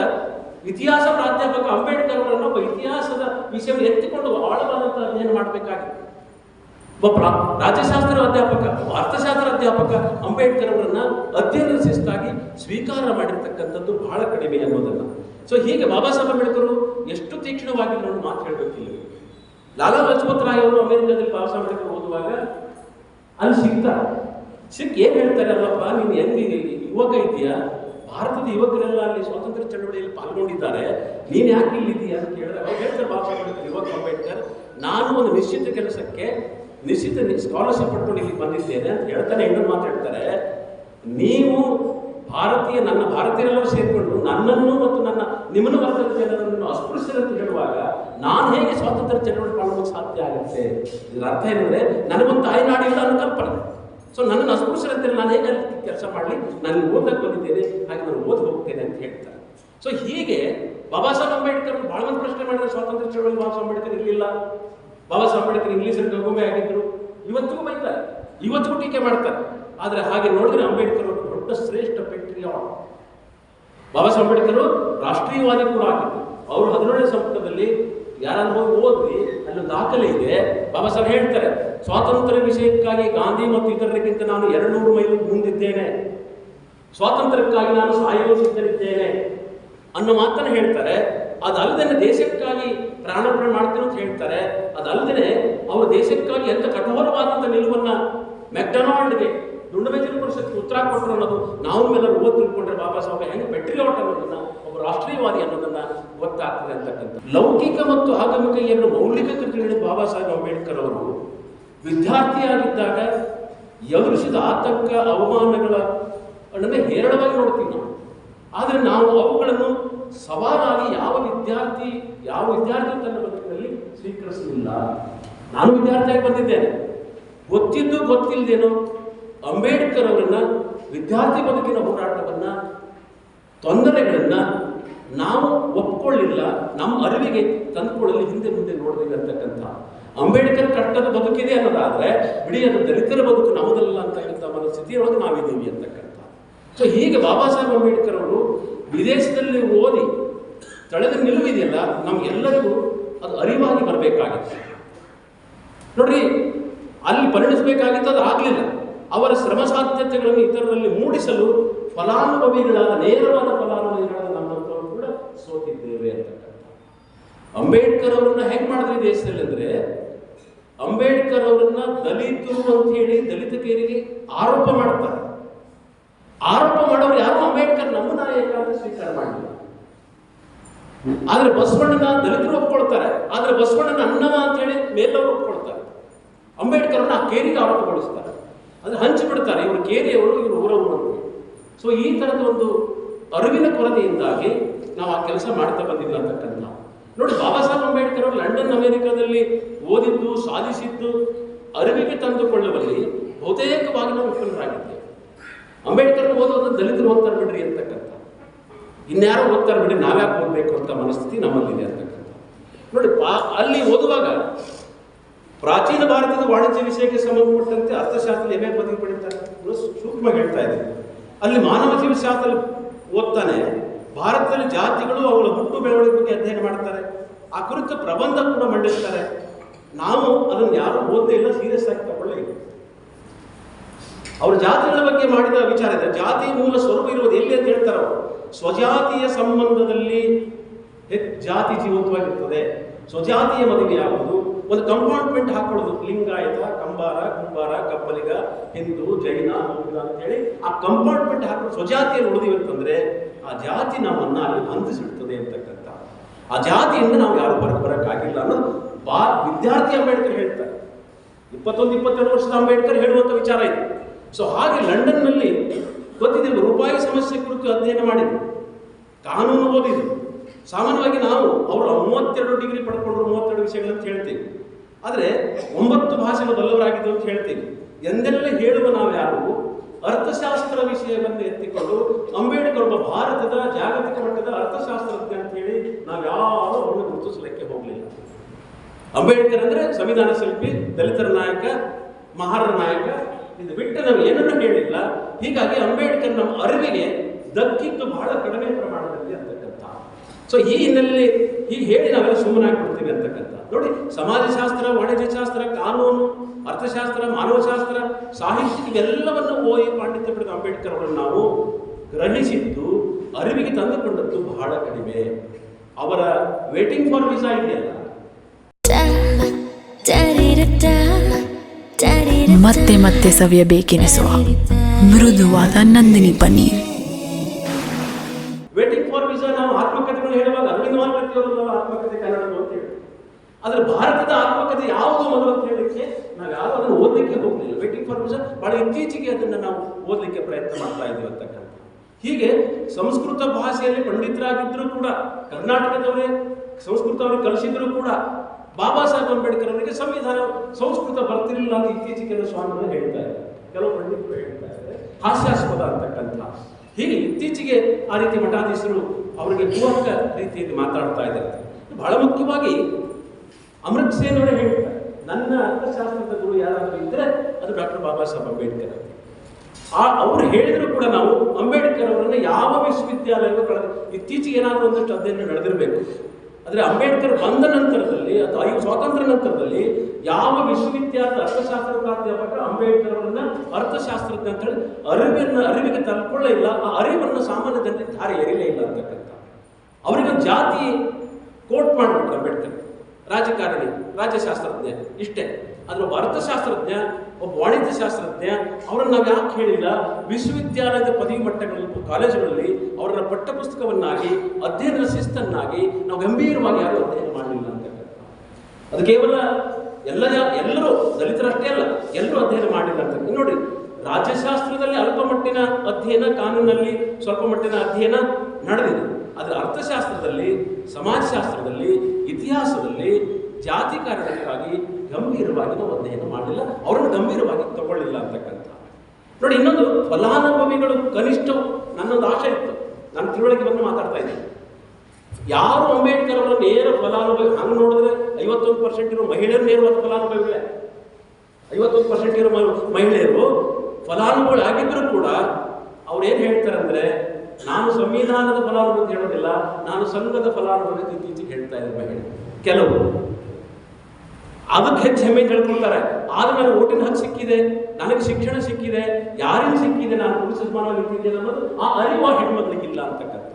ಇತಿಹಾಸ ಪ್ರಾಧ್ಯಾಪಕ ಅಂಬೇಡ್ಕರ್ ಅವರನ್ನು ಇತಿಹಾಸದ ವಿಷಯವನ್ನು ಎತ್ತಿಕೊಂಡು ಆಳವಾದಂಥ ಅಧ್ಯಯನ ಮಾಡಬೇಕಾಗಿದೆ. ಒಬ್ಬ ರಾಜ್ಯಶಾಸ್ತ್ರ ಅಧ್ಯಾಪಕ, ಅರ್ಥಶಾಸ್ತ್ರ ಅಧ್ಯಾಪಕ ಅಂಬೇಡ್ಕರ್ ಅವರನ್ನ ಅಧ್ಯಯನ ಶಿಸ್ತಾಗಿ ಸ್ವೀಕಾರ ಮಾಡಿರ್ತಕ್ಕಂಥದ್ದು ಬಹಳ ಕಡಿಮೆ ಅನ್ನೋದನ್ನ. ಸೊ ಹೀಗೆ ಬಾಬಾ ಸಾಹೇಬ್ ಅಂಬೇಡ್ಕರ್ ಎಷ್ಟು ತೀಕ್ಷ್ಣವಾಗಿ ನಾನು ಮಾತು ಹೇಳಬೇಕಿಲ್ಲ. ಲಾಲಾ ಲಜಪತ್ ರಾಯ್ ಅವರು ಅಮೆರಿಕದಲ್ಲಿ ಬಾಬಾ ಸಾಹೇಬ್ ಅಂಬೇಡ್ಕರ್ ಓದುವಾಗ ಅಲ್ಲಿ ಸಿಕ್ತ ಸಿಕ್ ಏನ್ ಹೇಳ್ತಾರೆ ಅಲ್ಲಪ್ಪ, ನೀನು ಎಲ್ಲಿ ಯುವಕ ಇದೆಯಾ ಭಾರತದ ಯುವಕರೆಲ್ಲ ಅಲ್ಲಿ ಸ್ವಾತಂತ್ರ್ಯ ಚಳವಳಿಯಲ್ಲಿ ಪಾಲ್ಗೊಂಡಿದ್ದಾರೆ. ನೀನ್ ಯಾಕೆ ಇಲ್ಲಿದ್ದೀಯಾ ಅಂತ ಕೇಳಿದ್ರೆ ಹೇಳ್ತಾರೆ, ಬಾಬಾ ಸಾಹೇಬ್ ಅಂಬೇಡ್ಕರ್, ಯುವಕ ಅಂಬೇಡ್ಕರ್, ನಾನು ಒಂದು ನಿಶ್ಚಿತ ಕೆಲಸಕ್ಕೆ ನಿಶ್ಚಿತ ಸ್ಕಾಲರ್ಶಿಪ್ ಪಡ್ಕೊಂಡು ಇಲ್ಲಿ ಬಂದಿದ್ದೇನೆ ಅಂತ ಹೇಳ್ತಾನೆ ಇನ್ನೊಂದು ಮಾತಾಡ್ತಾರೆ ನೀವು ಭಾರತೀಯ, ನನ್ನ ಭಾರತೀಯರೆಲ್ಲರೂ ಸೇರಿಕೊಂಡು ನನ್ನನ್ನು ಮತ್ತು ನನ್ನ, ನಿಮ್ಮನ್ನು ವರ್ಗದ ಜನರನ್ನು ಅಸ್ಪೃಶ್ಯರಂತ ಹೇಳುವಾಗ ನಾನು ಹೇಗೆ ಸ್ವಾತಂತ್ರ್ಯ ಚಳವಳಿ ಪಾಲ್ಗೊಳ್ಳೋಕೆ ಸಾಧ್ಯ ಆಗುತ್ತೆ? ಇದರ ಅರ್ಥ ಏನಂದ್ರೆ, ನನಗೊಂದು ತಾಯಿನಾಡಿಲ್ಲ ಅನ್ನೋ ಕಲ್ಪನೆ. ಸೊ ನನ್ನನ್ನು ಅಸ್ಪೃಶ್ಯರಂತೆ ನಾನು ಹೇಗೆ ಕೆಲಸ ಮಾಡಲಿ? ನಾನು ಓದಕ್ಕೆ ಬಂದಿದ್ದೇನೆ, ಹಾಗೆ ನಾನು ಓದಿ ಹೋಗ್ತೇನೆ ಅಂತ ಹೇಳ್ತಾರೆ. ಸೊ ಹೀಗೆ ಬಾಬಾ ಸಾಹೇಬ್ ಅಂಬೇಡ್ಕರ್ ಬಹಳ ಮಂದಿ ಪ್ರಶ್ನೆ ಮಾಡಿದ್ರೆ ಸ್ವಾತಂತ್ರ್ಯ ಚಳವಳಿ ಬಾಬಾ ಸಾಹೇಬ್ ಅಂಬೇಡ್ಕರ್ ಇರಲಿಲ್ಲ. ಬಾಬಾ ಸಾಹೇಬ್ ಅಂಬೇಡ್ಕರ್ ಇಂಗ್ಲೀಷಲ್ಲಿ ಗಗುಮೆ ಆಗಿದ್ರು. ಇವತ್ತಿಗೂ ಬೈತಾರೆ. ಇವತ್ತಿಗೂ ಟೀಕೆ ಮಾಡ್ತಾರೆ. ಆದರೆ ಹಾಗೆ ನೋಡಿದ್ರೆ ಅಂಬೇಡ್ಕರ್ ಅವರು ದೊಡ್ಡ ಶ್ರೇಷ್ಠ ಪೆಟ್ರಿಯಾಟ್ ಬಾಬಾ ಸಾಹೇಬ್ ಅಂಬೇಡ್ಕರ್ ರಾಷ್ಟ್ರೀಯವಾದಿ ಕೂಡ ಆಗಿದ್ರು. ಅವರು ಹದಿನೇಳನೇ ಸಂಪುಟದಲ್ಲಿ ಯಾರನ್ನು ಹೋಗಿ ಓದ್ರಿ ಅಲ್ಲಿ ದಾಖಲೆ ಇದೆ. ಬಾಬಾ ಸಾಹೇಬ್ ಹೇಳ್ತಾರೆ, ಸ್ವಾತಂತ್ರ್ಯ ವಿಷಯಕ್ಕಾಗಿ ಗಾಂಧಿ ಮತ್ತು ಇತರರಿಗಿಂತ ನಾನು ಎರಡು ನೂರು ಮೈಲು ಮುಂದಿದ್ದೇನೆ. ಸ್ವಾತಂತ್ರ್ಯಕ್ಕಾಗಿ ನಾನು ಸಾಯಲು ಅನ್ನೋ ಮಾತನ್ನು ಹೇಳ್ತಾರೆ. ಅದಲ್ಲದೆ ದೇಶಕ್ಕಾಗಿ ಪ್ರಾಣಾರ್ಪಣೆ ಮಾಡ್ತೀನಿ ಅಂತ ಹೇಳ್ತಾರೆ. ಅದಲ್ಲದೆ ಅವರು ದೇಶಕ್ಕಾಗಿ ಎಂತ ಕಠೋರವಾದಂಥ ನಿಲುವನ್ನ ಮೆಕ್ಡೊನಾಲ್ಡ್ಗೆ ದುಂಡಮೇಜಿನ ಪರಿಷತ್ಗೆ ಉತ್ತರ ಕೊಟ್ಟರು ಅನ್ನೋದು ನಾವು ಎಲ್ಲರೂ ಓದ್ ತಿಳ್ಕೊಂಡ್ರೆ ಬಾಬಾ ಸಾಹೇಬ್ ಹೆಂಗೆ ಪೆಟ್ರಿಯಾಟ್ ಅನ್ನೋದನ್ನ, ಒಬ್ಬ ರಾಷ್ಟ್ರೀಯವಾದಿ ಅನ್ನೋದನ್ನ ಗೊತ್ತಾಗ್ತದೆ ಅಂತಕ್ಕಂಥ ಲೌಕಿಕ ಮತ್ತು ಆಗಮಿಕ ಎರಡು ಮೌಲಿಕ ಬಾಬಾ ಸಾಹೇಬ್ ಅಂಬೇಡ್ಕರ್ ಅವರು. ವಿದ್ಯಾರ್ಥಿಯಾಗಿದ್ದಾಗ ಎದುರಿಸಿದ ಆತಂಕ, ಅವಮಾನಗಳ ಹೇರಳವಾಗಿ ನೋಡ್ತೀವಿ ನಾವು. ಆದರೆ ನಾವು ಅವುಗಳನ್ನು ಸವಾಲಾಗಿ ಯಾವ ವಿದ್ಯಾರ್ಥಿ ಯಾವ ವಿದ್ಯಾರ್ಥಿ ತನ್ನ ಬದುಕಿನಲ್ಲಿ ಸ್ವೀಕರಿಸಲಿಲ್ಲ ನಾನು ವಿದ್ಯಾರ್ಥಿಯಾಗಿ ಬಂದಿದ್ದೇನೆ. ಗೊತ್ತಿದ್ದು ಗೊತ್ತಿಲ್ಲದೇನೋ ಅಂಬೇಡ್ಕರ್ ಅವರನ್ನ, ವಿದ್ಯಾರ್ಥಿ ಬದುಕಿನ ಹೋರಾಟವನ್ನ, ತೊಂದರೆಗಳನ್ನು ನಾವು ಒಪ್ಕೊಳ್ಳಿಲ್ಲ. ನಮ್ಮ ಅರಿವಿಗೆ ತಂದುಕೊಳ್ಳಲು ಹಿಂದೆ ಮುಂದೆ ನೋಡಬೇಕು ಅಂತಕ್ಕಂಥ. ಅಂಬೇಡ್ಕರ್ ಕಟ್ಟದ ಬದುಕಿದೆ ಅನ್ನೋದಾದರೆ, ಬಿಡಿ ಅದು ದಲಿತರ ಬದುಕು ನಮ್ಮದಲ್ಲ ಅಂತಕ್ಕಂಥ ಮನಸ್ಥಿತಿಯೊಳಗೆ ನಾವಿದ್ದೀವಿ ಅಂತಕ್ಕಂಥ. ಸೊ ಹೀಗೆ ಬಾಬಾ ಸಾಹೇಬ್ ಅಂಬೇಡ್ಕರ್ ಅವರು ವಿದೇಶದಲ್ಲಿ ಓದಿ ತಳೆದ ನಿಲುವಿದೆಯಲ್ಲ, ನಮಗೆಲ್ಲರಿಗೂ ಅದು ಅರಿವಾಗಿ ಬರಬೇಕಾಗಿತ್ತು. ನೋಡ್ರಿ, ಅಲ್ಲಿ ಪರಿಣಿಸಬೇಕಾಗಿತ್ತು, ಅದು ಆಗಲಿಲ್ಲ. ಅವರ ಶ್ರಮ ಸಾಧ್ಯತೆಗಳನ್ನು ಇತರರಲ್ಲಿ ಮೂಡಿಸಲು ಫಲಾನುಭವಿಗಳಾದ, ನೇರವಾದ ಫಲಾನುಭವಿಗಳಾದ ನಮ್ಮಂಥವರು ಕೂಡ ಸೋತಿದ್ದೇವೆ ಅಂತಕ್ಕಂಥ ಅಂಬೇಡ್ಕರ್ ಅವರನ್ನ ಹೆಂಗೆ ಮಾಡಿದ್ರಿ ದೇಶದಲ್ಲಿ ಅಂದರೆ, ಅಂಬೇಡ್ಕರ್ ಅವರನ್ನ ದಲಿತರು ಅಂತ ಹೇಳಿ ದಲಿತ ಕೇರಿಗೆ ಆರೋಪ ಮಾಡ್ತಾರೆ. ಆರೋಪ ಮಾಡೋರು ಯಾರು? ಅಂಬೇಡ್ಕರ್ ನಮ್ಮ ಏಕಾಂತ ಸ್ವೀಕಾರ ಮಾಡಿಲ್ಲ ಆದ್ರೆ ಬಸವಣ್ಣನ ದಲಿತರು ಒಪ್ಕೊಳ್ತಾರೆ. ಆದ್ರೆ ಬಸವಣ್ಣನ ಅನ್ನವ ಅಂತ ಹೇಳಿ ಮೇಲವರು ಒಪ್ಕೊಳ್ತಾರೆ. ಅಂಬೇಡ್ಕರ್ನ ಆ ಕೇರಿಗೆ ಆರೋಪಗೊಳಿಸ್ತಾರೆ. ಹಂಚಿ ಬಿಡ್ತಾರೆ ಇವರು ಕೇರಿಯವರು, ಇವರು ಊರವರು ಅಂತ. ಸೊ ಈ ತರದ ಒಂದು ಅರಿವಿನ ಕೊರತೆಯಿಂದಾಗಿ ನಾವು ಆ ಕೆಲಸ ಮಾಡ್ತಾ ಬಂದಿಲ್ಲ ಅಂತಕ್ಕಂಥ ನೋಡಿ, ಬಾಬಾ ಸಾಹೇಬ್ ಅಂಬೇಡ್ಕರ್ ಅವರು ಲಂಡನ್, ಅಮೆರಿಕಾದಲ್ಲಿ ಓದಿದ್ದು, ಸಾಧಿಸಿದ್ದು ಅರಿವಿಗೆ ತಂದುಕೊಳ್ಳುವಲ್ಲಿ ಬಹುತೇಕವಾಗಿ ನಾವು ವಿಫಲರಾಗಿದ್ದೇವೆ. ಅಂಬೇಡ್ಕರ್ ಓದೋದು ದಲಿತರು ಓದ್ತಾರೆ ಬಿಡ್ರಿ ಅಂತಕ್ಕಂಥ. ಇನ್ಯಾರೋ ಓದ್ತಾರೆ ಬಿಡಿ ನಾವ್ಯಾಕೆ ಓದಬೇಕು ಅಂತ ಮನಸ್ಥಿತಿ ನಮ್ಮಲ್ಲಿದೆ ಅಂತಕ್ಕಂಥ. ನೋಡಿ ಅಲ್ಲಿ ಓದುವಾಗ ಪ್ರಾಚೀನ ಭಾರತದ ವಾಣಿಜ್ಯ ವಿಷಯಕ್ಕೆ ಸಂಬಂಧಪಟ್ಟಂತೆ ಅರ್ಥಶಾಸ್ತ್ರ ಎ ಪದವಿ ಪಡಿತಾರೆ ಸೂಕ್ಷ್ಮವಾಗಿ ಸೂಕ್ಷ್ಮ ಹೇಳ್ತಾ ಇದೆ ಅಲ್ಲಿ ಮಾನವ ಜೀವಶಾಸ್ತ್ರ ಓದ್ತಾನೆ. ಭಾರತದಲ್ಲಿ ಜಾತಿಗಳು ಅವಳ ಹುಟ್ಟು ಬೆಳವಣಿಗೆ ಬಗ್ಗೆ ಅಧ್ಯಯನ ಮಾಡ್ತಾರೆ. ಆ ಕುರಿತು ಪ್ರಬಂಧ ಕೂಡ ಮಂಡಿಸ್ತಾರೆ. ನಾವು ಅದನ್ನು ಯಾರು ಓದದೇ ಇಲ್ಲ ಸೀರಿಯಸ್ ಆಗಿ ತಗೊಳ್ಳಿ ಅವ್ರ ಜಾತಿಗಳ ಬಗ್ಗೆ ಮಾಡಿದ ವಿಚಾರ ಇದೆ. ಜಾತಿ ಮೂಲ ಸ್ವರೂಪ ಇರುವುದು ಎಲ್ಲಿ ಅಂತ ಹೇಳ್ತಾರೆ ಅವರು. ಸ್ವಜಾತಿಯ ಸಂಬಂಧದಲ್ಲಿ ಹೆಚ್ಚು ಜಾತಿ ಜೀವಂತವಾಗಿರ್ತದೆ. ಸ್ವಜಾತಿಯ ಮದುವೆ ಯಾವುದು ಒಂದು ಕಂಪಾರ್ಟ್ಮೆಂಟ್ ಹಾಕೊಳ್ಳೋದು. ಲಿಂಗಾಯತ, ಕಂಬಾರ, ಕುಂಬಾರ, ಕಬ್ಬಲಿಗ, ಹಿಂದೂ, ಜೈನ ಅಂತ ಹೇಳಿ ಆ ಕಂಪಾರ್ಟ್ಮೆಂಟ್ ಹಾಕೊಂಡು ಸ್ವಜಾತಿಯಲ್ಲಿ ಅಂತಂದರೆ ಆ ಜಾತಿ ನಮ್ಮನ್ನ ಅಲ್ಲಿ ಬಂಧಿಸಿಡ್ತದೆ ಅಂತಕ್ಕಂಥ. ಆ ಜಾತಿಯಿಂದ ನಾವು ಯಾರು ಹೊರಗೆ ಬರೋಕ್ಕಾಗಿಲ್ಲ ಅನ್ನೋದು ಬಾ ವಿದ್ಯಾರ್ಥಿ ಅಂಬೇಡ್ಕರ್ ಹೇಳ್ತಾರೆ. ಇಪ್ಪತ್ತೊಂದು, ಇಪ್ಪತ್ತೆರಡು ವರ್ಷದ ಅಂಬೇಡ್ಕರ್ ಹೇಳುವಂಥ ವಿಚಾರ ಇದೆ. ಸೊ ಹಾಗೆ ಲಂಡನ್ನಲ್ಲಿ ಗೊತ್ತಿದೆ ರೂಪಾಯಿ ಸಮಸ್ಯೆ ಕುರಿತು ಅಧ್ಯಯನ ಮಾಡಿದ್ರು ಕಾನೂನು ಓದಿದ್ರು ಸಾಮಾನ್ಯವಾಗಿ ನಾವು ಅವರು ಮೂವತ್ತೆರಡು ಡಿಗ್ರಿ ಪಡ್ಕೊಂಡ್ರು ಮೂವತ್ತೆರಡು ವಿಷಯಗಳಂತ ಹೇಳ್ತೀವಿ. ಆದರೆ ಒಂಬತ್ತು ಭಾಷೆಗಳು ಬಲ್ಲವರಾಗಿದ್ದು ಅಂತ ಹೇಳ್ತೀವಿ. ಎಂದೆಲ್ಲ ಹೇಳುವ ನಾವು ಯಾರು? ಅರ್ಥಶಾಸ್ತ್ರ ವಿಷಯವನ್ನು ಎತ್ತಿಕೊಂಡು ಅಂಬೇಡ್ಕರ್ ಒಬ್ಬ ಭಾರತದ ಜಾಗತಿಕ ಮಟ್ಟದ ಅರ್ಥಶಾಸ್ತ್ರಜ್ಞ ಅಂತ ಹೇಳಿ ನಾವು ಯಾರು ಅವರನ್ನು ಗುರುತಿಸಲಿಕ್ಕೆ ಹೋಗಲಿಲ್ಲ. ಅಂಬೇಡ್ಕರ್ ಅಂದರೆ ಸಂವಿಧಾನ ಶಿಲ್ಪಿ, ದಲಿತರ ನಾಯಕ, ಮಹಾರ ನಾಯಕ ಇದು ಬಿಟ್ಟು ನಾವು ಏನನ್ನು ಹೇಳಿಲ್ಲ ಹೀಗಾಗಿ ಅಂಬೇಡ್ಕರ್ ನಮ್ಮ ಅರಿವಿಗೆ ದಕ್ಕಿದ್ದು ಬಹಳ ಕಡಿಮೆ ಪ್ರಮಾಣದಲ್ಲಿ ಅಂತಕ್ಕಂಥ ಸೊ ಈ ಹಿನ್ನೆಲೆಯಲ್ಲಿ ಹೀಗೆ ಹೇಳಿ ನಾವೆಲ್ಲ ಸುಮ್ಮನಾಗಿ ಕೊಡ್ತೀವಿ ಅಂತಕ್ಕಂಥ ನೋಡಿ ಸಮಾಜಶಾಸ್ತ್ರ ವಾಣಿಜ್ಯಶಾಸ್ತ್ರ ಕಾನೂನು ಅರ್ಥಶಾಸ್ತ್ರ ಮಾನವಶಾಸ್ತ್ರ ಸಾಹಿತ್ಯ ಇವೆಲ್ಲವನ್ನು ಓದಿ ಪಾಂಡಿತ್ಯ ಪಡೆದ ಅಂಬೇಡ್ಕರ್ ಅವರನ್ನು ನಾವು ಗ್ರಹಿಸಿದ್ದು ಅರಿವಿಗೆ ತಂದುಕೊಂಡದ್ದು ಬಹಳ ಕಡಿಮೆ ಅವರ ವೇಟಿಂಗ್ ಫಾರ್ ವಿಸಾ ಇದೆಯಲ್ಲ ಮತ್ತೆ ಮತ್ತೆ ಸವಿಯಬೇಕೆನಿಸುವ ಮೃದುವಾದ Nandini paneer. Waiting for visa ನಾವು ಆತ್ಮಕಥೆಗಳು ಹೇಳುವಾಗ ಅರವಿಂದ ಮಾಲ್ಕತ್ತಿಯವರು ಆತ್ಮಕಥೆ ಕನ್ನಡದ್ದು ಅಂತ ಹೇಳಿ. ಆದ್ರೆ ಭಾರತದ ಆತ್ಮಕಥೆ ಯಾವುದು ಮೊದಲು ಅಂತ ಹೇಳಲಿಕ್ಕೆ ನಾವು ಯಾರು ಅದನ್ನು ಓದಲಿಕ್ಕೆ ಹೋಗಲಿಲ್ಲ. ವೇಟಿಂಗ್ ಫಾರ್ ವಿಸಾ ಬಹಳ ಇತ್ತೀಚೆಗೆ ಅದನ್ನು ನಾವು ಓದಲಿಕ್ಕೆ ಪ್ರಯತ್ನ ಮಾಡ್ತಾ ಇದ್ದೀವಿ ಅಂತಕ್ಕಂಥ. ಹೀಗೆ ಸಂಸ್ಕೃತ ಭಾಷೆಯಲ್ಲಿ ಪಂಡಿತರಾಗಿದ್ದರೂ ಕೂಡ ಕರ್ನಾಟಕದವರೇ ಸಂಸ್ಕೃತ ಅವರಿಗೆ ಕಲಿಸಿದ್ರು ಕೂಡ ಬಾಬಾ ಸಾಹೇಬ್ ಅಂಬೇಡ್ಕರ್ ಅವರಿಗೆ ಸಂವಿಧಾನ ಸಂಸ್ಕೃತ ಬರ್ತಿರಲಿಲ್ಲ ಅಂತ ಇತ್ತೀಚೆಗೆ ಕೆಲವು ಸ್ವಾಮಿಗಳು ಹೇಳ್ತಾರೆ ಕೆಲವು ಪಂಡಿತರು ಹೇಳ್ತಾ ಇದ್ದಾರೆ. ಹಾಸ್ಯಾಸ್ಪದ ಅಂತಕ್ಕಂಥ. ಹೀಗೆ ಇತ್ತೀಚೆಗೆ ಆ ರೀತಿ ಮಠಾಧೀಶರು ಅವರಿಗೆ ಪೂರಕ ರೀತಿಯಲ್ಲಿ ಮಾತಾಡ್ತಾ ಇದ್ದಾರೆ. ಬಹಳ ಮುಖ್ಯವಾಗಿ ಅಮೃತ್ ಸೇನ್ ಅವರೇ ಹೇಳ್ತಾರೆ. ನನ್ನ ಅರ್ಥಶಾಸ್ತ್ರದ ಗುರು ಯಾರಾದರೂ ಇದ್ದರೆ ಅದು ಡಾಕ್ಟರ್ ಬಾಬಾ ಸಾಹೇಬ್ ಅಂಬೇಡ್ಕರ್. ಆ ಅವರು ಹೇಳಿದ್ರು ಕೂಡ ನಾವು ಅಂಬೇಡ್ಕರ್ ಅವರನ್ನು ಯಾವ ವಿಶ್ವವಿದ್ಯಾಲಯಗಳು ಕಳೆದ ಇತ್ತೀಚೆಗೆ ಏನಾದರೂ ಒಂದಷ್ಟು ಅಧ್ಯಯನ ನಡೆದಿರಬೇಕು. ಆದರೆ ಅಂಬೇಡ್ಕರ್ ಬಂದ ನಂತರದಲ್ಲಿ ಅಥವಾ ಐದು ಸ್ವಾತಂತ್ರ್ಯ ನಂತರದಲ್ಲಿ ಯಾವ ವಿಶ್ವವಿದ್ಯಾಲಯದ ಅರ್ಥಶಾಸ್ತ್ರ ಪ್ರಾಧ್ಯಾಪಕ ಅಂಬೇಡ್ಕರ್ ಅವರನ್ನ ಅರ್ಥಶಾಸ್ತ್ರಜ್ಞ ಅಂತ ಹೇಳಿ ಅರಿವನ್ನು ಅರಿವಿಗೆ ತಲ್ಕೊಳ್ಳೇ ಇಲ್ಲ ಆ ಅರಿವನ್ನು ಸಾಮಾನ್ಯ ಜನರಿಗೆ ಧಾರೆ ಎರಿಲೇ ಇಲ್ಲ ಅಂತಕ್ಕಂಥ. ಅವರಿಗೆ ಜಾತಿ ಕೋಟ್ ಮಾಡಿಬಿಟ್ರು ಅಂಬೇಡ್ಕರ್. ರಾಜಕಾರಣಿ, ರಾಜ್ಯಶಾಸ್ತ್ರಜ್ಞ ಇಷ್ಟೇ. ಆದ್ರೆ ಒಬ್ಬ ಅರ್ಥಶಾಸ್ತ್ರಜ್ಞ ಒಬ್ಬ ವಾಣಿಜ್ಯ ಶಾಸ್ತ್ರಜ್ಞ ಅವರನ್ನು ನಾವು ಯಾಕೆ ಹೇಳಿಲ್ಲ ವಿಶ್ವವಿದ್ಯಾಲಯದ ಪದವಿ ಮಟ್ಟಗಳಲ್ಲಿ ಕಾಲೇಜುಗಳಲ್ಲಿ ಅವರನ್ನ ಪಠ್ಯಪುಸ್ತಕವನ್ನಾಗಿ, ಅಧ್ಯಯನದ ಶಿಸ್ತನ್ನಾಗಿ ನಾವು ಗಂಭೀರವಾಗಿ ಯಾರು ಅಧ್ಯಯನ ಮಾಡಲಿಲ್ಲ ಅಂತ ಅದು ಕೇವಲ ಎಲ್ಲ ಎಲ್ಲರೂ ದಲಿತರಷ್ಟೇ ಅಲ್ಲ, ಎಲ್ಲರೂ ಅಧ್ಯಯನ ಮಾಡಿಲ್ಲ ಅಂತ ನೋಡಿ, ರಾಜ್ಯಶಾಸ್ತ್ರದಲ್ಲಿ ಅಲ್ಪ ಮಟ್ಟಿನ ಅಧ್ಯಯನ, ಕಾನೂನಲ್ಲಿ ಸ್ವಲ್ಪ ಮಟ್ಟಿನ ಅಧ್ಯಯನ ನಡೆದಿದೆ. ಆದರೆ ಅರ್ಥಶಾಸ್ತ್ರದಲ್ಲಿ, ಸಮಾಜಶಾಸ್ತ್ರದಲ್ಲಿ, ಇತಿಹಾಸದಲ್ಲಿ, ಜಾತಿ ಕಾರಣಕ್ಕಾಗಿ ಗಂಭೀರವಾಗಿ ಅಧ್ಯಯನ ಮಾಡಲಿಲ್ಲ, ಅವರನ್ನು ಗಂಭೀರವಾಗಿ ತಗೊಳ್ಳಿಲ್ಲ ಅಂತಕ್ಕಂಥ. ನೋಡಿ, ಇನ್ನೊಂದು ಫಲಾನುಭವಿಗಳು ಕನಿಷ್ಠ ನನ್ನೊಂದು ಆಶೆ ಇತ್ತು. ನಾನು ತಿಳುವಳಿಕೆ ಬಂದು ಮಾತಾಡ್ತಾ ಇದ್ದೀನಿ. ಯಾರು ಅಂಬೇಡ್ಕರ್ ಅವರ ನೇರ ಫಲಾನುಭವಿ ಹಂಗೆ ನೋಡಿದ್ರೆ ಐವತ್ತೊಂದು ಪರ್ಸೆಂಟ್ ಇರೋ ಮಹಿಳೆಯರು ನೇರವಾದ ಫಲಾನುಭವಿಗಳೇ. ಐವತ್ತೊಂದು ಪರ್ಸೆಂಟ್ ಇರೋ ಮಹಿಳೆಯರು ಫಲಾನುಭವಿ ಆಗಿದ್ರು ಕೂಡ ಅವ್ರು ಏನು ಹೇಳ್ತಾರೆ ಅಂದ್ರೆ, ನಾನು ಸಂವಿಧಾನದ ಫಲಾನುಭವಿ ಅಂತ ಹೇಳೋದಿಲ್ಲ, ನಾನು ಸಂಘದ ಫಲಾನುಭವಿ ಇತ್ತೀಚೆಗೆ ಹೇಳ್ತಾ ಇದ್ದಾರೆ ಮಹಿಳೆ. ಕೆಲವು. ಅದಕ್ಕೆ ಹೆಚ್ಚು ಹೆಮ್ಮೆ ತಿಳ್ಕೊಳ್ತಾರೆ ಆದ್ರೆ ನನಗೆ ಓಟಿನ ಹಕ್ಕು ಸಿಕ್ಕಿದೆ, ನನಗೆ ಶಿಕ್ಷಣ ಸಿಕ್ಕಿದೆ, ಯಾರಿಗೆ ಸಿಕ್ಕಿದೆ, ನಾನು ಪುರುಷ ಸಮಾನವಾಗಿ ಅನ್ನೋದು ಆ ಅರಿವು ಹೆಣ್ಮಕ್ಳಿಗೆ ಇಲ್ಲ ಅಂತಕ್ಕಂಥ.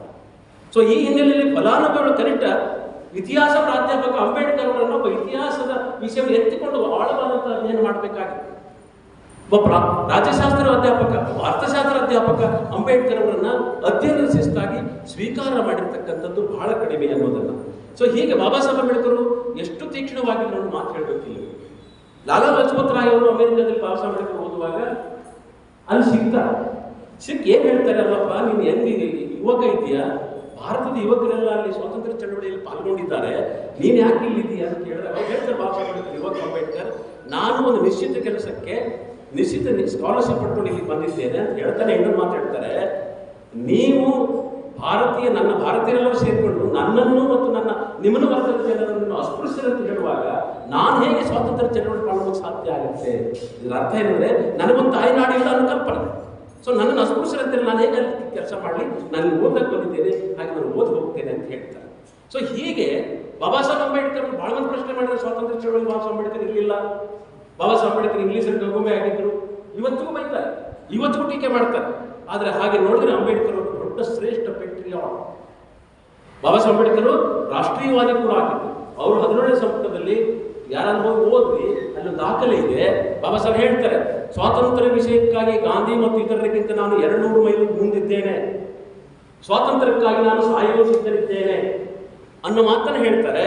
ಸೊ ಈ ಹಿನ್ನೆಲೆಯಲ್ಲಿ ಫಲಾನುಭವಿಗಳು ಕನಿಷ್ಠ ಇತಿಹಾಸ ಪ್ರಾಧ್ಯಾಪಕ ಅಂಬೇಡ್ಕರ್ ಅವರನ್ನು ಒಬ್ಬ ಇತಿಹಾಸದ ವಿಷಯವನ್ನು ಎತ್ತಿಕೊಂಡು ಆಳವಾದಂಥ ಅಧ್ಯಯನ ಮಾಡಬೇಕಾಗಿತ್ತು ಒಬ್ಬ ರಾಜ್ಯಶಾಸ್ತ್ರ ಅಧ್ಯಾಪಕ, ಅರ್ಥಶಾಸ್ತ್ರ ಅಧ್ಯಾಪಕ ಅಂಬೇಡ್ಕರ್ ಅವರನ್ನ ಅಧ್ಯಯನ ಶಿಸ್ತಾಗಿ ಸ್ವೀಕಾರ ಮಾಡಿರ್ತಕ್ಕಂಥದ್ದು ಬಹಳ ಕಡಿಮೆ ಅನ್ನೋದನ್ನ ಸೊ ಹೀಗೆ ಬಾಬಾ ಸಾಹೇಬ್ ಅಂಬೇಡ್ಕರ್ ಎಷ್ಟು ತೀಕ್ಷ್ಣವಾಗಿ ನಾನು ಮಾತು ಹೇಳಬೇಕಿಲ್ಲ. ಲಾಲಾ ಲಜಪತ್ ರಾಯ್ ಅವರು ಅಮೆರಿಕದಲ್ಲಿ ಬಾಬಾ ಸಾಹೇಬ್ ಅಂಬೇಡ್ಕರ್ ಓದುವಾಗ, ಅಲ್ಲಿ ಸಿಗ್ತಾರೆ ಸಿಕ್ ಏನ್ ಹೇಳ್ತಾರೆ ಅಲ್ಲಪ್ಪ, ನೀನು ಹೆಂಗೆ ಯುವಕ ಇದೆಯಾ ಭಾರತದ ಯುವಕರೆಲ್ಲ ಅಲ್ಲಿ ಸ್ವಾತಂತ್ರ್ಯ ಚಳವಳಿಯಲ್ಲಿ ಪಾಲ್ಗೊಂಡಿದ್ದಾರೆ. ನೀನ್ ಯಾಕೆ ಇಲ್ಲಿದ್ದೀಯಾ ಅಂತ ಕೇಳಿದ್ರೆ ಅವ್ರು ಹೇಳ್ತಾರೆ ಬಾಬಾ ಸಾಹೇಬ್ ಅಂಬೇಡ್ಕರ್, ಯುವಕ ಅಂಬೇಡ್ಕರ್, ನಾನು ಒಂದು ನಿಶ್ಚಿತ ಕೆಲಸಕ್ಕೆ ನಿಶ್ಚಿತ ಸ್ಕಾಲರ್ಶಿಪ್ ಪಡ್ಕೊಂಡು ಇಲ್ಲಿ ಬಂದಿದ್ದೇನೆ ಅಂತ ಹೇಳ್ತಾನೆ ಇನ್ನೊಂದು ಮಾತಾಡ್ತಾರೆ ನೀವು ಭಾರತೀಯ, ನನ್ನ ಭಾರತೀಯರೆಲ್ಲರೂ ಸೇರಿಕೊಂಡು ನನ್ನನ್ನು ಮತ್ತು ನನ್ನ ನಿಮ್ಮನ್ನು ವರ್ಗದ ಜನರನ್ನು ಅಸ್ಪೃಶ್ಯರಂತ ಹೇಳುವಾಗ ನಾನು ಹೇಗೆ ಸ್ವಾತಂತ್ರ್ಯ ಚಳವಳಿ ಪಾಲ್ಗೊಳ್ಳೋಕೆ ಸಾಧ್ಯ ಆಗುತ್ತೆ? ಇದರ ಅರ್ಥ ಏನಂದ್ರೆ ನನಗೊಂದು ತಾಯಿನಾಡಿಲ್ಲ ಅನ್ನೋ ಕಲ್ಪನೆ. ಸೊ ನನ್ನನ್ನು ಅಸ್ಪೃಶ್ಯರಂತೆ ನಾನು ಹೇಗೆ ಕೆಲಸ ಮಾಡಲಿ? ನಾನು ಓದಕ್ಕೆ ಬಂದಿದ್ದೇನೆ, ಹಾಗೆ ನಾನು ಓದಿ ಹೋಗ್ತೇನೆ ಅಂತ ಹೇಳ್ತಾರೆ. ಸೊ ಹೀಗೆ ಬಾಬಾ ಸಾಹೇಬ್ ಅಂಬೇಡ್ಕರ್ ಬಹಳ ಮಂದಿ ಪ್ರಶ್ನೆ ಮಾಡಿದ್ರೆ, ಸ್ವಾತಂತ್ರ್ಯ ಚಳವಳಿ ಬಾಬಾ ಸಾಹೇಬ್ ಅಂಬೇಡ್ಕರ್ ಇರಲಿಲ್ಲ. ಬಾಬಾ ಸಾಹೇಬ್ ಅಂಬೇಡ್ಕರ್ ಇಂಗ್ಲೀಷಲ್ಲಿ ಗಂಗೊಮ್ಮೆ ಆಗಿದ್ರು. ಇವತ್ತಿಗೂ ಬೈತಾರೆ. ಇವತ್ತಿಗೂ ಟೀಕೆ ಮಾಡ್ತಾರೆ. ಆದರೆ ಹಾಗೆ ನೋಡಿದ್ರೆ ಅಂಬೇಡ್ಕರ್ ಅವರು ದೊಡ್ಡ ಶ್ರೇಷ್ಠ ಪೆಟ್ರಿಯಾಟ್. ಬಾಬಾ ಸಾಹೇಬ್ ಅಂಬೇಡ್ಕರ್ ರಾಷ್ಟ್ರೀಯವಾದಿ ಕೂಡ ಆಗಿತ್ತು ಅವರು ಹದಿನೇಳನೇ ಸಂಪುಟದಲ್ಲಿ ಯಾರಾದ್ರೂ ಹೋಗಿ ಓದ್ರಿ ಅಲ್ಲಿ ದಾಖಲೆ ಇದೆ. ಬಾಬಾ ಸಾಹೇಬ್ ಹೇಳ್ತಾರೆ, ಸ್ವಾತಂತ್ರ್ಯ ವಿಷಯಕ್ಕಾಗಿ ಗಾಂಧಿ ಮತ್ತು ಇತರರಿಗಿಂತ ನಾನು ಎರಡು ನೂರು ಮೈಲು ಮುಂದಿದ್ದೇನೆ. ಸ್ವಾತಂತ್ರ್ಯಕ್ಕಾಗಿ ನಾನು ಸಾಯುವ ಸಿದ್ಧರಿದ್ದೇನೆ ಅನ್ನೋ ಮಾತನ್ನು ಹೇಳ್ತಾರೆ.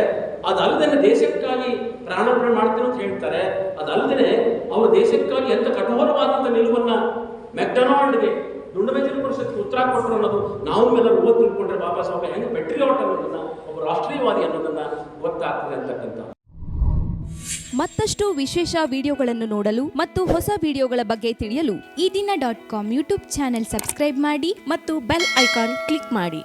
ಅದಲ್ಲದೆ ದೇಶಕ್ಕಾಗಿ ಪ್ರಾಣಾರ್ಪಣೆ ಮಾಡ್ತೇನೆ ಅಂತ ಹೇಳ್ತಾರೆ. ಅದಲ್ಲದೆ ಅವರು ದೇಶಕ್ಕಾಗಿ ಎಂಥ ಕಠೋರವಾದಂಥ ನಿಲುವನ್ನ ಮೆಕ್ಡೊನಾಲ್ಡ್ಗೆ ದುಂಡಮೇಜಿನ ಪರಿಷತ್ಗೆ ಉತ್ತರ ಕೊಟ್ಟರು ಅನ್ನೋದು ನಾವು ಎಲ್ಲರೂ ಓದ್ ತಿಳ್ಕೊಂಡ್ರೆ ಬಾಬಾ ಸಾಹೇಬ್ ಹೆಂಗೆ ಪೆಟ್ರಿಯಾಟ್ ಅನ್ನೋದನ್ನ ಒಬ್ಬ ರಾಷ್ಟ್ರೀಯವಾದಿ ಅನ್ನೋದನ್ನ ಗೊತ್ತಾಗ್ತದೆ ಅಂತಕ್ಕಂಥ. ಮತ್ತಷ್ಟು ವಿಶೇಷ ವಿಡಿಯೋಗಳನ್ನು ನೋಡಲು ಮತ್ತು ಹೊಸ ವಿಡಿಯೋಗಳ ಬಗ್ಗೆ ತಿಳಿಯಲು Ee Dina dot com YouTube channel subscribe ಮಾಡಿ ಮತ್ತು ಬೆಲ್ ಐಕಾನ್ ಕ್ಲಿಕ್ ಮಾಡಿ.